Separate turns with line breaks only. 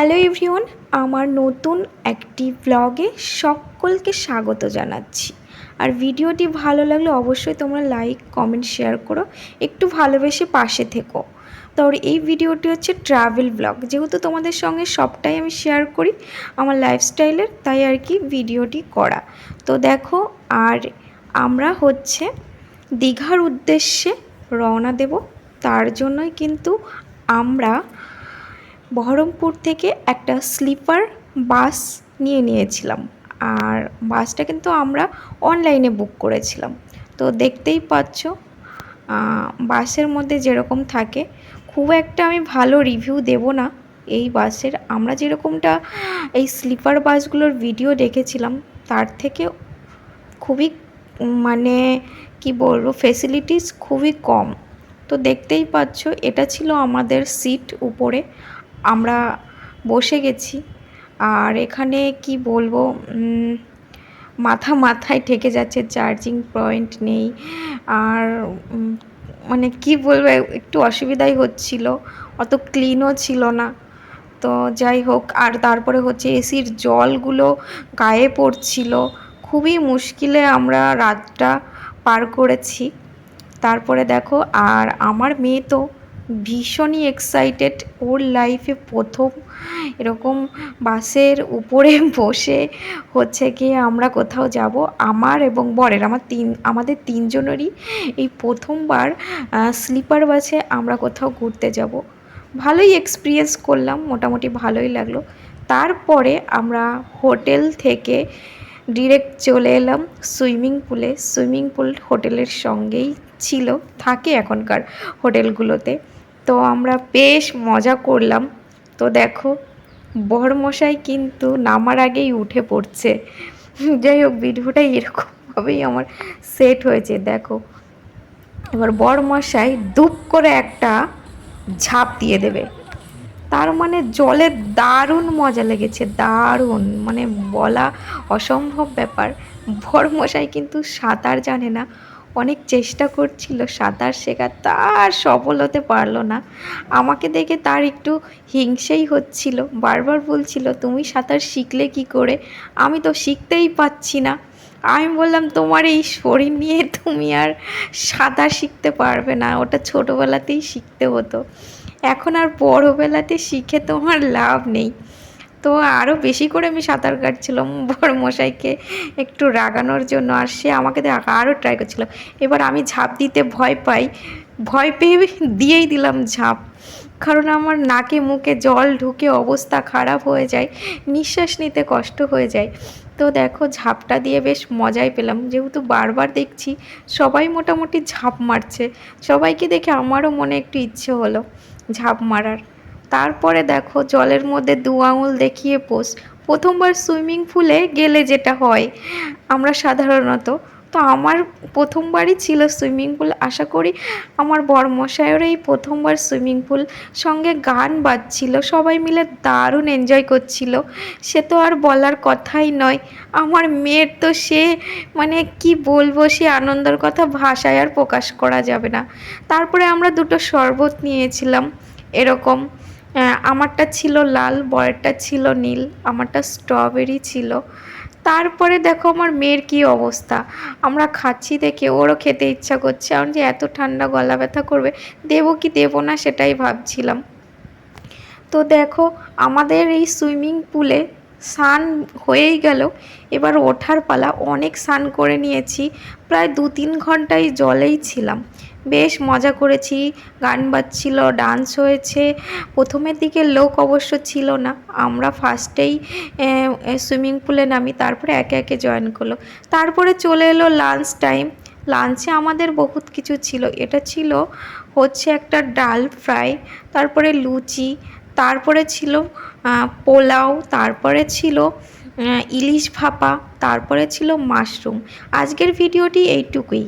Hello everyone আমার নতুন একটি ব্লগে সকলকে স্বাগত জানাচ্ছি। আর ভিডিওটি ভালো লাগলে অবশ্যই তোমরা লাইক কমেন্ট শেয়ার করো, একটু ভালোবেসে পাশে থেকো। তো এই ভিডিওটি হচ্ছে ট্রাভেল ব্লগ যেহেতু তোমাদের সঙ্গে সবটাই আমি শেয়ার করি, আমার লাইফস্টাইলের তাই আর কি ভিডিওটি করা। তো দেখো, আর আমরা হচ্ছে দীঘার উদ্দেশ্যে রওনা দেব, তার জন্যই কিন্তু আমরা বহরমপুর থেকে একটা স্লিপার বাস নিয়ে নিয়েছিলাম। আর বাসটা কিন্তু আমরা অনলাইনে বুক করেছিলাম। তো দেখতেই পাচ্ছ বাসের মধ্যে যেরকম থাকে, খুব একটা আমি ভালো রিভিউ দেব না। এই বাসের আমরা যেরকমটা এই স্লিপার বাসগুলোর ভিডিও দেখেছিলাম, তার থেকে খুবই মানে কি বলব ফেসিলিটিস খুবই কম। তো দেখতেই পাচ্ছ, এটা ছিল আমাদের সিট উপরে। আমরা বসে গেছি। আর এখানে কি বলব মাথা মাথায় ঠেকে যাচ্ছে চার্জিং পয়েন্ট নেই। আর মানে কি বলব, একটু অসুবিধাই হচ্ছিল, অত ক্লিনও ছিল না। তো যাই হোক, আর তারপরে হচ্ছে এসির জলগুলো গায়ে পড়ছিল। খুবই মুশকিলে আমরা রাতটা পার করেছি। তারপরে দেখো, আর আমার মেয়ে তো ভীষণই এক্সাইটেড ওর লাইফে প্রথম এরকম বাসের উপরে বসে হচ্ছে গিয়ে আমরা কোথাও যাব। আমার এবং বরের, আমার তিন, আমাদের তিনজনেরই এই প্রথমবার স্লিপার বাসে আমরা কোথাও ঘুরতে যাব। ভালোই এক্সপিরিয়েন্স করলাম, মোটামুটি ভালোই লাগল। তারপরে আমরা হোটেল থেকে ডিরেক্ট চলে এলাম সুইমিং পুলে। সুইমিং পুল হোটেলের সঙ্গেই ছিল, থাকে এখনকার হোটেলগুলোতে। তো আমরা বেশ মজা করলাম। তো দেখো, বরমশাই কিন্তু নামার আগেই উঠে পড়ছে। যাই হোক, ভিডিওটা এরকমভাবেই আমার সেট হয়েছে। দেখো, এবার বরমশাই দুপ করে একটা ঝাঁপ দিয়ে দেবে। তার মানে জলে দারুণ মজা লেগেছে, দারুণ। মানে বলা অসম্ভব ব্যাপার। বরমশাই কিন্তু সাঁতার জানে না। অনেক চেষ্টা করছিল, সাঁতার শেখার, তার সফল হতে পারল না। আমাকে দেখে তার একটু হিংসেই হচ্ছিল। বারবার বলছিল, তুমি সাঁতার শিখলে কি করে? আমি তো শিখতেই পাচ্ছি না। আমি বললাম, তোমার এই শরীর নিয়ে তুমি আর সাঁতার শিখতে পারবে না। ওটা ছোটোবেলাতেই শিখতে হতো। এখন আর বড়োবেলাতে শিখে তোমার লাভ নেই। তো আরও বেশি করে আমি সাঁতার কাটছিলাম বড় মশাইকে একটু রাগানোর জন্য আর সে আমাকে আরও ট্রাই করছিল। এবার আমি ঝাঁপ দিতে ভয় পাই, ভয় পেয়ে দিয়েই দিলাম ঝাঁপ। কারণ আমার নাকে মুখে জল ঢুকে অবস্থা খারাপ হয়ে যায়, নিঃশ্বাস নিতে কষ্ট হয়ে যায়। তো দেখো ঝাঁপটা দিয়ে বেশ মজাই পেলাম। যেহেতু বারবার দেখছি, সবাই মোটামুটি ঝাঁপ মারছে। সবাইকে দেখে আমারও মনে একটু ইচ্ছে হলো ঝাঁপ মারার। তারপরে দেখো জলের মধ্যে দু আঙুল দেখিয়ে পোষ। প্রথমবার সুইমিং পুলে গেলে যেটা হয়, আমরা সাধারণত, তো আমার প্রথমবারই ছিল সুইমিং পুল। আশা করি আমার বরমশাইয়ের এই প্রথমবার সুইমিং পুল সঙ্গে গান বাজছিল। সবাই মিলে দারুণ এনজয় করছিল। সে তো আর বলার কথাই নয়। আমার মেয়ের তো সে মানে কি বলব, সে আনন্দের কথা ভাষায় আর প্রকাশ করা যাবে না। তারপরে আমরা দুটো শরবত নিয়েছিলাম, এরকম। আমারটা ছিল লাল বয়েরটা ছিল নীল, আমারটা স্ট্রবেরি ছিল। তারপরে দেখো আমার মেয়ের কী অবস্থা। আমরা খাচ্ছি দেখে, ওরও খেতে ইচ্ছা করছে। কারণ যে এত ঠান্ডা গলা ব্যথা করবে, দেবো কি দেবো না সেটাই ভাবছিলাম। তো দেখো, আমাদের এই সুইমিং পুলে স্নান হয়েই গেল। এবার ওঠার পালা অনেক স্নান করে নিয়েছি। প্রায় দু তিন ঘন্টায় জলেই ছিলাম। বেশ মজা করেছি। গান বাজছিল, ডান্স হয়েছে। প্রথমের দিকে লোক অবশ্য ছিল না। আমরা ফার্স্টেই সুইমিং পুলে নামি, তারপরে একে একে জয়েন করল। তারপরে চলে এলো লাঞ্চ টাইম। লাঞ্চে আমাদের বহুত কিছু ছিল। এটা ছিল হচ্ছে একটা ডাল ফ্রাই, তারপরে লুচি তারপরে ছিল পোলাও তারপরে ছিল ইলিশ ভাপা তারপরে ছিল মাশরুম। আজকের ভিডিওটি এইটুকুই।